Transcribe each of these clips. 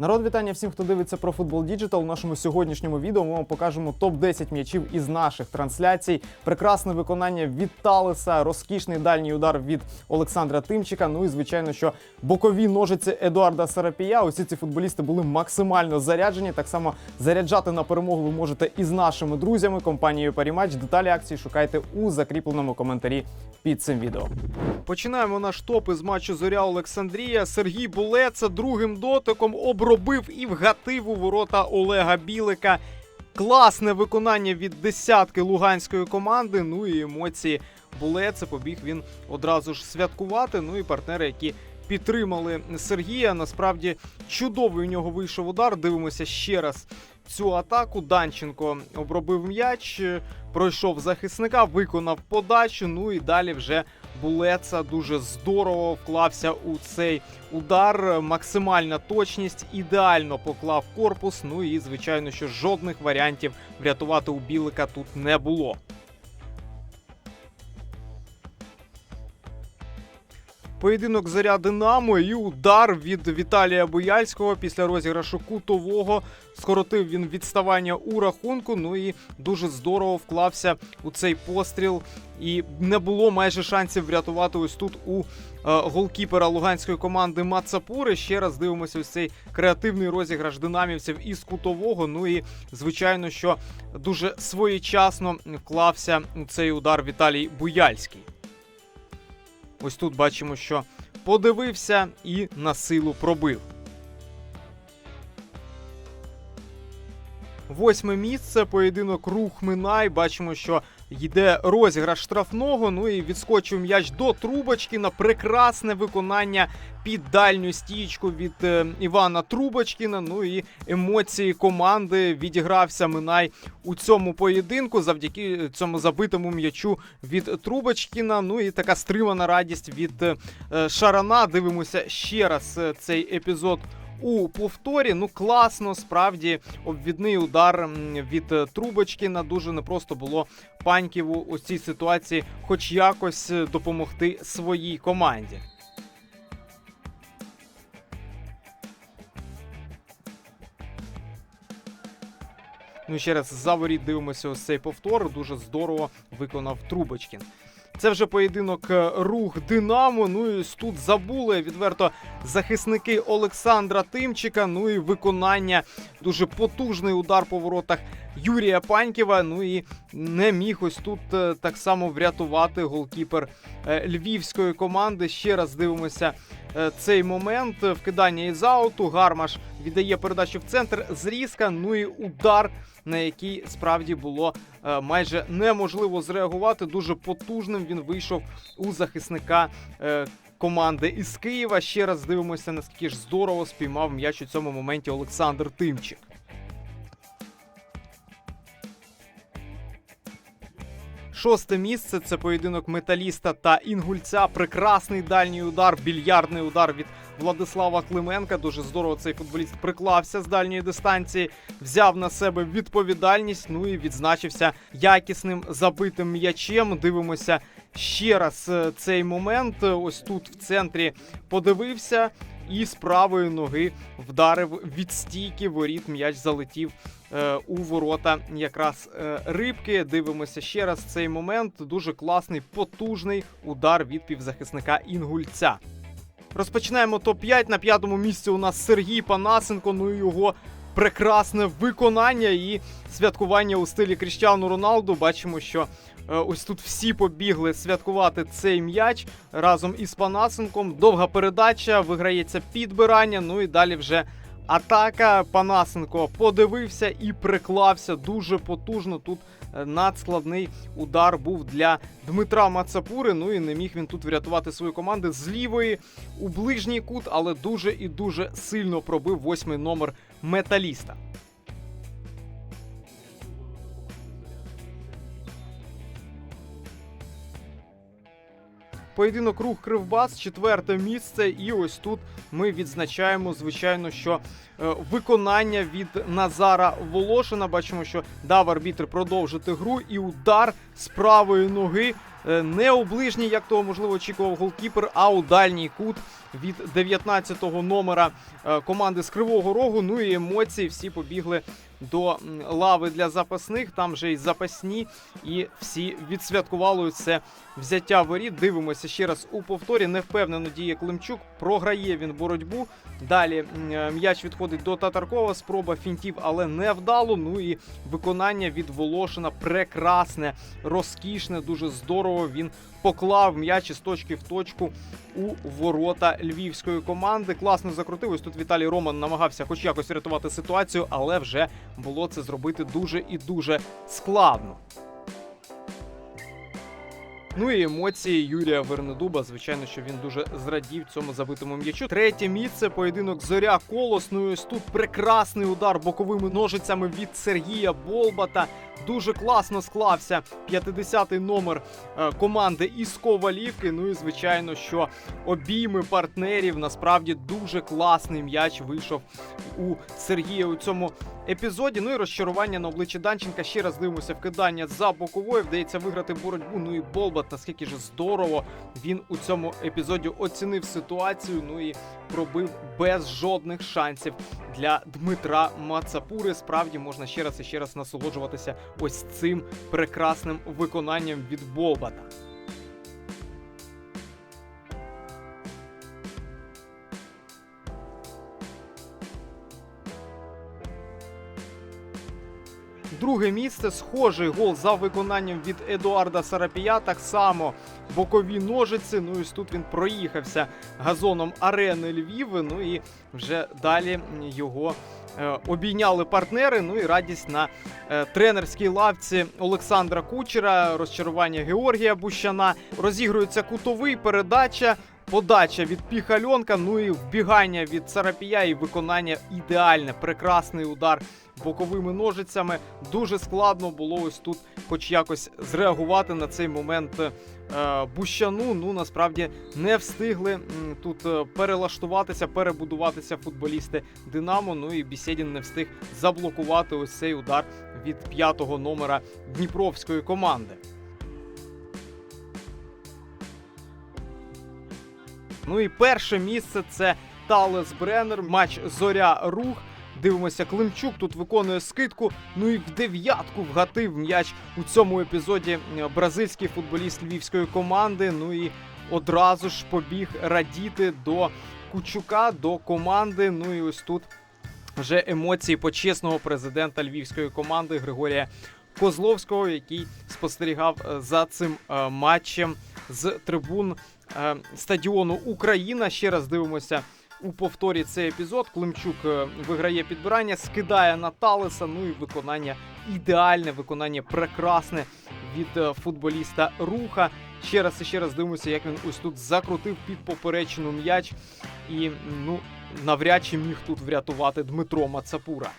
Народ, вітання всім, хто дивиться про футбол Діджитал. У нашому сьогоднішньому відео ми вам покажемо топ-10 м'ячів із наших трансляцій. Прекрасне виконання від Талеса, розкішний дальній удар від Олександра Тимчика. Ну і звичайно, що бокові ножиці Едуарда Сарапія. Усі ці футболісти були максимально заряджені. Так само заряджати на перемогу ви можете із нашими друзями, компанією Парімач. Деталі акції шукайте у закріпленому коментарі під цим відео. Починаємо наш топ із матчу Зоря Олександрія. Сергій Булеца другим дотиком обробив і вгатив у ворота Олега Білика. Класне виконання від десятки луганської команди. Ну і емоції Булеца побіг він одразу ж святкувати. Ну і партнери, які підтримали Сергія. Насправді чудовий у нього вийшов удар. Дивимося ще раз цю атаку. Данченко обробив м'яч, пройшов захисника, виконав подачу. Ну і далі вже Булеца дуже здорово вклався у цей удар. Максимальна точність, ідеально поклав корпус. Ну і звичайно, що жодних варіантів врятувати у Білика тут не було. Поєдинок заря Динамо і удар від Віталія Бояльського після розіграшу кутового. Скоротив він відставання у рахунку. Ну і дуже здорово вклався у цей постріл. І не було майже шансів врятувати ось тут у е, голкіпера луганської команди Мацапури. Ще раз дивимося ось цей креативний розіграш динамівців із кутового. Ну і звичайно, що дуже своєчасно вклався у цей удар Віталій Буяльський. Ось тут бачимо, що подивився і на силу пробив. Восьме місце. Поєдинок рух Минай. Бачимо, що йде розіграш штрафного. Ну і відскочив м'яч до Трубочкіна. Прекрасне виконання під дальню стічку від е, Івана Трубочкіна. Ну і емоції команди відігрався Минай у цьому поєдинку завдяки цьому забитому м'ячу від Трубочкіна. Ну і така стримана радість від е, Шарана. Дивимося ще раз е, цей епізод. У повторі, ну класно, справді обвідний удар від е, Трубочкіна. Дуже непросто було Паньківу у цій ситуації, хоч якось е, допомогти своїй команді. Ну ще раз за воріт дивимося ось цей повтор. Дуже здорово виконав Трубочкін. Це вже поєдинок е, рух Динамо. Ну і тут забули відверто захисники Олександра Тимчика. Ну і виконання дуже потужний удар по воротах Юрія Панькєва. Ну і не міг ось тут е, так само врятувати голкіпер е, львівської команди. Ще раз дивимося е, цей момент. Вкидання із ауту. Гармаш віддає передачу в центр. Зрізка. Ну і удар, на який справді було майже неможливо зреагувати. Дуже потужним він вийшов у захисника. Команди із Києва ще раз дивимося, наскільки ж здорово спіймав м'яч у цьому моменті Олександр Тимчик. Шосте місце це поєдинок металіста та інгульця. Прекрасний дальній удар, більярдний удар від Владислава Клименка. Дуже здорово цей футболіст приклався з дальньої дистанції, взяв на себе відповідальність. Ну і відзначився якісним забитим м'ячем. Дивимося ще раз е, цей момент. Ось тут в центрі подивився. І з правої ноги вдарив від стійки воріт. М'яч залетів у ворота якраз е, рибки. Дивимося ще раз цей момент. Дуже класний, потужний удар від півзахисника інгульця. Розпочинаємо топ-5. На п'ятому місці у нас Сергій Панасенко. Ну і його прекрасне виконання і святкування у стилі Кріштіану Роналду. Бачимо, що е, ось тут всі побігли святкувати цей м'яч разом із Панасенком. Довга передача, виграється підбирання. Ну і далі вже атака. Панасенко подивився і приклався дуже потужно. Тут е, надскладний удар був для Дмитра Мацапури. Ну і не міг він тут врятувати свою команду з лівої у ближній кут, але дуже і дуже сильно пробив восьмий номер металіста. Поєдинок рух Кривбас, четверте місце. І ось тут ми відзначаємо, звичайно, що е, виконання від Назара Волошина. Бачимо, що дав арбітр продовжити гру, і удар з правої ноги е, не у ближній, як того можливо очікував голкіпер, а у дальній кут від 19-го номера е, команди з Кривого Рогу. Ну і емоції всі побігли до лави для запасних. Там вже й запасні, і всі відсвяткували це взяття воріт. Дивимося ще раз у повторі. Невпевнено діє Климчук. Програє він боротьбу. Далі е, м'яч відходить до Татаркова. Спроба фінтів, але не вдало. Ну і виконання від Волошина прекрасне, розкішне, дуже здорово. Він поклав м'яч із точки в точку у ворота львівської команди. Класно закрутив. Ось тут Віталій Роман намагався хоч якось рятувати ситуацію, але вже було це зробити дуже і дуже складно. Ну і емоції Юрія Вернедуба. Звичайно, що він дуже зрадів цьому забитому м'ячу. Третє місце поєдинок Зоря Колос. Ну і ось тут прекрасний удар боковими ножицями від Сергія Болбата. Дуже класно склався 50-й номер е, команди із Ковалівки. Ну і звичайно, що обійми партнерів насправді дуже класний м'яч вийшов у Сергія у цьому епізоді. Ну і розчарування на обличчі Данченка. Ще раз дивимося вкидання за боковою. Вдається виграти боротьбу. Ну і Болбат, наскільки ж здорово він у цьому епізоді оцінив ситуацію. Ну і пробив без жодних шансів для Дмитра Мацапури. Справді можна ще раз і ще раз насолоджуватися ось цим прекрасним виконанням від Болбата. Друге місце схожий гол за виконанням від Едуарда Сарапія. Так само бокові ножиці. Ну і тут він проїхався газоном арени Львів. Ну і вже далі його обійняли партнери. Ну і радість на е, тренерській лавці Олександра Кучера, розчарування Георгія Бущана. Розігрується кутовий передача. Подача від Піхальонка, ну і вбігання від Сарапія і виконання ідеальне, прекрасний удар боковими ножицями. Дуже складно було ось тут, хоч якось зреагувати на цей момент е, Бущану. Ну насправді не встигли тут е, перелаштуватися, перебудуватися футболісти Динамо. Ну і Бісєдін не встиг заблокувати ось цей удар від п'ятого номера Дніпровської команди. Ну і перше місце це Талес Бреннер, матч Зоря Рух. Дивимося, Климчук тут виконує скидку. Ну і в дев'ятку вгатив м'яч у цьому епізоді е, бразильський футболіст львівської команди. Ну і одразу ж побіг радіти до Кучука, до команди. Ну і ось тут вже емоції почесного президента львівської команди Григорія Козловського, який спостерігав е, за цим е, матчем з трибун е, стадіону Україна. Ще раз дивимося у повторі цей епізод. Климчук е, виграє підбирання, скидає на Талеса. Ну і виконання ідеальне, виконання прекрасне від е, футболіста Руха. Ще раз і ще раз дивимося, як він ось тут закрутив під поперечину м'яч. І ну навряд чи міг тут врятувати Дмитро Мацапура.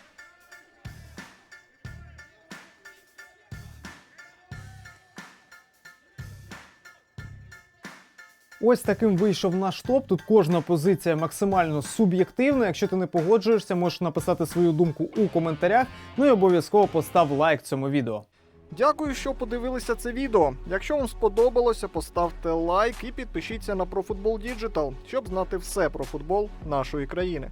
Ось таким вийшов наш топ. Тут кожна позиція максимально суб'єктивна. Якщо ти не погоджуєшся, можеш написати свою думку у коментарях. Ну і обов'язково постав лайк цьому відео. Дякую, що подивилися це відео. Якщо вам сподобалося, поставте лайк і підпишіться на ProFootball Digital, щоб знати все про футбол нашої країни.